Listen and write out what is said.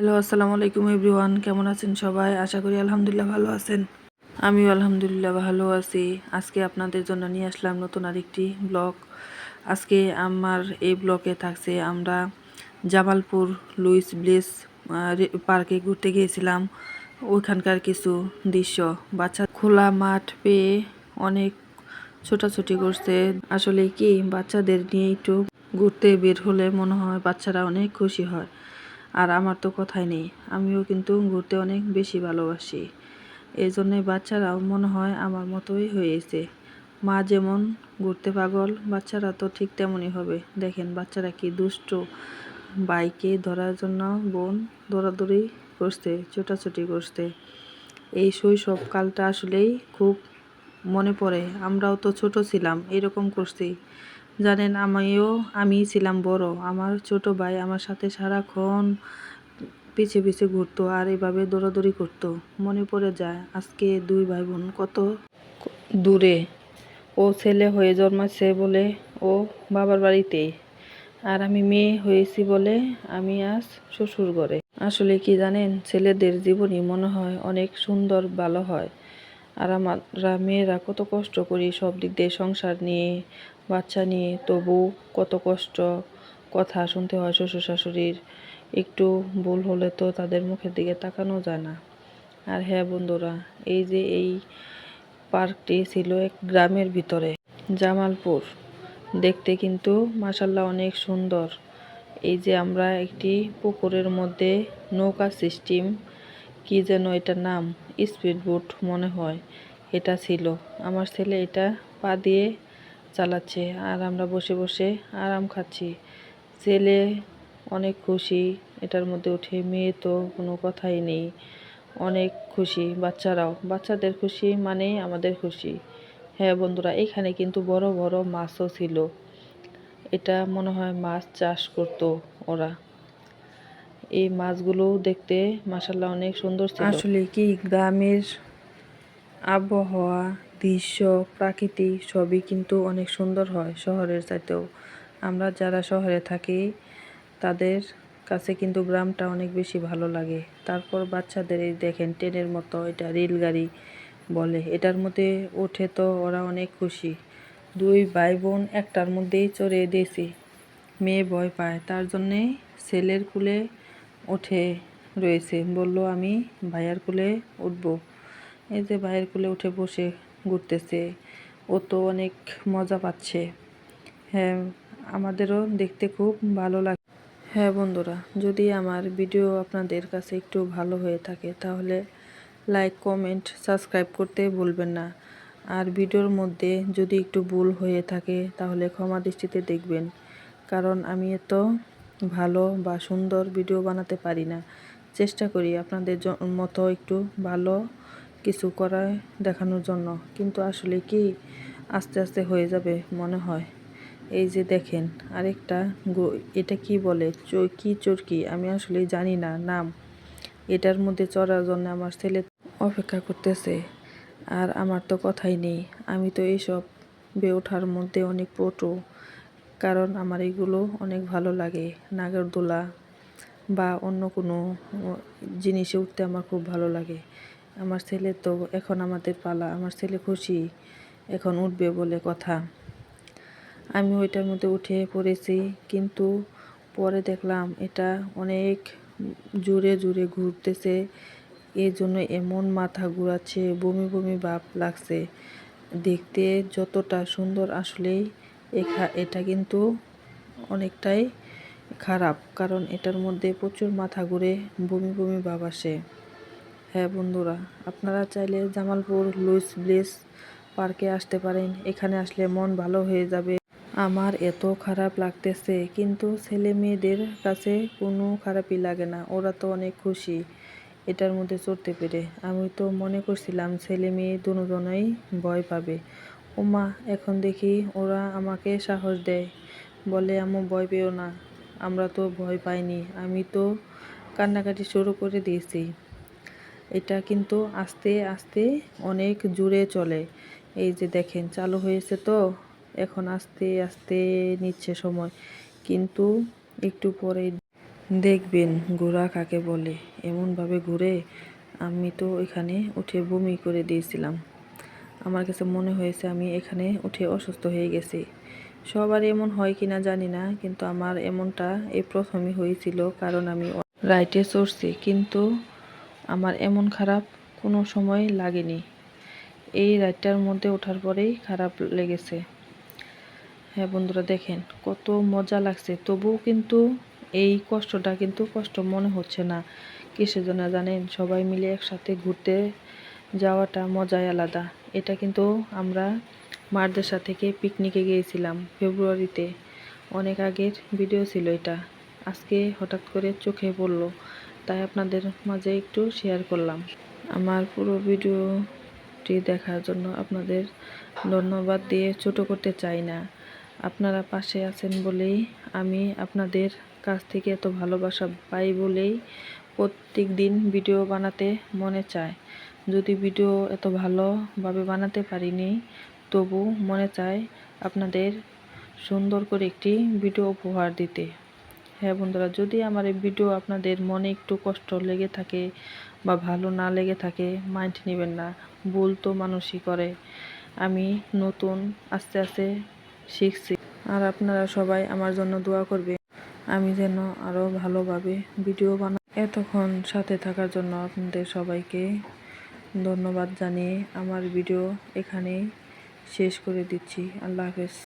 Hello, আসসালামু আলাইকুম everyone. কেমন আছেন সবাই? আশা করি আলহামদুলিল্লাহ ভালো আছেন। আমিও আলহামদুলিল্লাহ ভালো আছি। আজকে আপনাদের জন্য নিয়ে আসলাম নতুন আরেকটি ব্লগ। আজকে আমার এই ব্লকে থাকছে আমরা জামালপুর লুইস ব্লিস পার্কে ঘুরতে গিয়েছিলাম। ওইখানকার কিছু দৃশ্য। বাচ্চা খোলা মাঠ পেয়ে অনেক ছোটাছুটি করছে। আসলে কি, বাচ্চাদের নিয়ে একটু ঘুরতে বের হলে মনে হয় বাচ্চারা অনেক খুশি হয়। আর আমার তো কথাই নেই। আমিও কিন্তু ঘুরতে অনেক বেশি ভালোবাসি। এই জন্যে বাচ্চারাও মনে হয় আমার মতোই হয়েছে। মা যেমন ঘুরতে পাগল, বাচ্চারা তো ঠিক তেমনই হবে। দেখেন বাচ্চারা কি দুষ্ট। বাইকে ধরার জন্য বোন দৌড়াদৌড়ি করছে, ছোটাছুটি করছে। এই শৈশব কালটা আসলেই খুব মনে পড়ে। আমরাও তো ছোট ছিলাম, এরকম করছি। জানেন, আমিও আমি ছিলাম বড়। আমার ছোট ভাই আমার সাথে সারাক্ষণ পিছে পিছে ঘুরতো আর এভাবে দৌড়াদৌড়ি করতো। মনে পড়ে যায়, আজকে দুই ভাই বোন কত দূরে। ও ছেলে হয়ে জন্মাচ্ছে বলে ও বাবার বাড়িতে আর আমি মেয়ে হয়েছি বলে আমি আজ শ্বশুর ঘরে। আসলে কি জানেন, ছেলেদের জীবনই মনে হয় অনেক সুন্দর, ভালো হয়। আর আমরা মেয়েরা কত কষ্ট করি সব দিক দিয়ে সংসার নিয়ে, বাচ্চা নিয়ে। তবু কত কষ্ট, কথা শুনতে হয় শ্বশুর শাশুড়ির। একটু ভুল হলে তো তাদের মুখের দিকে তাকানো যায় না। আর হ্যাঁ বন্ধুরা, এই যে এই পার্কটি ছিল এক গ্রামের ভিতরে, জামালপুর। দেখতে কিন্তু মাসাল্লাহ অনেক সুন্দর। এই যে আমরা একটি পুকুরের মধ্যে নৌকা সিস্টেম, কি যেন এটার নাম? স্পিড বোট মনে হয়, এটা ছিল। আমার ছেলে এটা পা দিয়ে চালাচ্ছে আর আমরা বসে বসে আরাম খাচ্ছি। ছেলে অনেক খুশি, এটার মধ্যে উঠে মেয়ে তো কোনো কথাই নেই। অনেক খুশি, বাচ্চারাও। বাচ্চাদের খুশি মানেই আমাদের খুশি। হ্যাঁ বন্ধুরা, এখানে কিন্তু বড় বড় মাছও ছিল। এটা মনে হয় মাছ চাষ করতো ওরা। এই মাছগুলো দেখতে মাসাল্লাহ অনেক সুন্দর ছিল। আসলে কি গ্রামের আবহাওয়া, দৃশ্য, প্রাকৃতি সবই কিন্তু অনেক সুন্দর হয় শহরের চাইতেও। আমরা যারা শহরে থাকি, তাদের কাছে কিন্তু গ্রামটা অনেক বেশি ভালো লাগে। তারপর বাচ্চাদের এই দেখেন ট্রেনের মতো এটা রেলগাড়ি বলে। এটার মধ্যে ওঠে তো ওরা অনেক খুশি। দুই ভাই বোন একটার মধ্যেই চড়ে দিয়েছি। মেয়ে ভয় পায়। তার জন্যে ছেলের কুলে উঠে রয়েছে। বলল, আমি ভাইয়ার কুলে উঠব। এই যে ভাইয়ের কুলে উঠে বসে ঘুরতেছে। ও তো অনেক মজা পাচ্ছে। হ্যাঁ আমাদেরও দেখতে খুব ভালো লাগে হ্যাঁ বন্ধুরা, যদি আমার ভিডিও আপনাদের কাছে একটু ভালো হয়ে থাকে, তাহলে লাইক, কমেন্ট, সাবস্ক্রাইব করতে ভুলবেন না। আর ভিডিওর মধ্যে যদি একটু ভুল হয়ে থাকে, তাহলে ক্ষমা দৃষ্টিতে দেখবেন। কারণ আমি এত ভালো বা সুন্দর ভিডিও বানাতে পারি না। চেষ্টা করি আপনাদের মতো একটু ভালো কিছু করায় দেখানোর জন্য। কিন্তু আসলে কি আস্তে আস্তে হয়ে যাবে মনে হয়। এই যে দেখেন, আরেকটা এটা কি বলে? কি চরকি? আমি আসলে জানি না নাম। এটার মধ্যে চড়ার জন্য আমার ছেলে অপেক্ষা করতেছে। আর আমার তো কথাই নেই। আমি তো এইসব বে, ওঠার মধ্যে অনেক পটু কারণ আমার এগুলো অনেক ভালো লাগে। নাগরদোলা বা অন্য কোনো জিনিসে উঠতে আমার খুব ভালো লাগে। আমার ছেলে তো এখন আমাদের পালা। আমার ছেলে খুশি এখন উঠবে বলে কথা। আমি ওইটার মধ্যে উঠে পড়েছি কিন্তু পরে দেখলাম এটা অনেক জোরে জোরে ঘুরতেছে। এই জন্য এমন মাথা ঘুরাচ্ছে, বমি বমি ভাব লাগছে। দেখতে যতটা সুন্দর আসলেই এটা কিন্তু অনেকটাই খারাপ, কারণ এটার মধ্যে প্রচুর মাথা ঘুরে বমি বমি ভাব আসে। হ্যাঁ বন্ধুরা, আপনারা চাইলে জামালপুর, লুইস ব্লিস পার্কে আসতে পারেন। এখানে আসলে মন ভালো হয়ে যাবে। আমার এত খারাপ লাগতেছে, কিন্তু ছেলে মেয়েদের কাছে কোনো খারাপই লাগে না, ওরা তো অনেক খুশি। এটার মধ্যে চড়তে পেরে। আমি তো মনে করছিলাম ছেলে মেয়ে দুজনেই ভয় পাবে। ওমা, এখন দেখি ওরা আমাকে সাহস দেয়। বলে আমু ভয় পেও না, আমরা তো ভয় পাইনি, আমি তো কান্নাকাটি শুরু করে দিয়েছি। এটা কিন্তু আস্তে আস্তে অনেক জুড়ে চলে। এই যে দেখেন, চালু হয়েছে তো, এখন আস্তে আস্তে নিচ্ছে সময়। কিন্তু একটু পরে দেখবেন ঘোরা কাকে বলে। এমনভাবে ঘুরে আমি তো এখানে উঠে বমি করে দিয়েছিলাম। আমার কাছে মনে হয়েছে আমি এখানে উঠে অসুস্থ হয়ে গেছি। সবার এমন হয় কিনা জানি না, কিন্তু আমার এমনটা এই প্রথমই হয়েছিল কারণ আমি রাইটে চড়ছি কিন্তু আমার এমন খারাপ কোনো সময় লাগেনি। এই রাইডটার মধ্যে ওঠার পরেই খারাপ লেগেছে। হ্যাঁ বন্ধুরা, দেখেন কত মজা লাগছে। তবুও কিন্তু এই কষ্টটা কিন্তু কষ্ট মনে হচ্ছে না। কিসের জন্য জানেন? সবাই মিলে একসাথে ঘুরতে যাওয়াটা মজাই আলাদা। এটা কিন্তু আমরা মারদেশা থেকে পিকনিকে গিয়েছিলাম ফেব্রুয়ারিতে। অনেক আগের ভিডিও ছিল এটা। আজকে হঠাৎ করে চোখে পড়ল, তাই আপনাদের মাঝে একটু শেয়ার করলাম। আমার পুরো ভিডিওটি দেখার জন্য আপনাদের ধন্যবাদ দিয়ে ছোট করতে চাই না। আপনারা পাশে আছেন বলেই আমি আপনাদের কাছ থেকে এত ভালোবাসা পাই বলেই প্রত্যেক দিন ভিডিও বানাতে মনে চায়। যদি ভিডিও এত ভালোভাবে বানাতে পারিনি, তবু মনে চায় আপনাদের সুন্দর করে একটি ভিডিও উপহার দিতে। হ্যাঁ বন্ধুরা, যদি আমার এই ভিডিও আপনাদের মনে একটু কষ্ট লেগে থাকে বা ভালো না লেগে থাকে মাইন্ড নেবেন না। ভুল তো মানুষই করে। আমি নতুন, আস্তে আস্তে শিখছি। আর আপনারা সবাই আমার জন্য দোয়া করবে আমি যেন আরও ভালোভাবে ভিডিও বানা এতক্ষণ সাথে থাকার জন্য আপনাদের সবাইকে ধন্যবাদ জানিয়ে আমার ভিডিও এখানেই শেষ করে দিচ্ছি। আল্লাহ হাফেজ।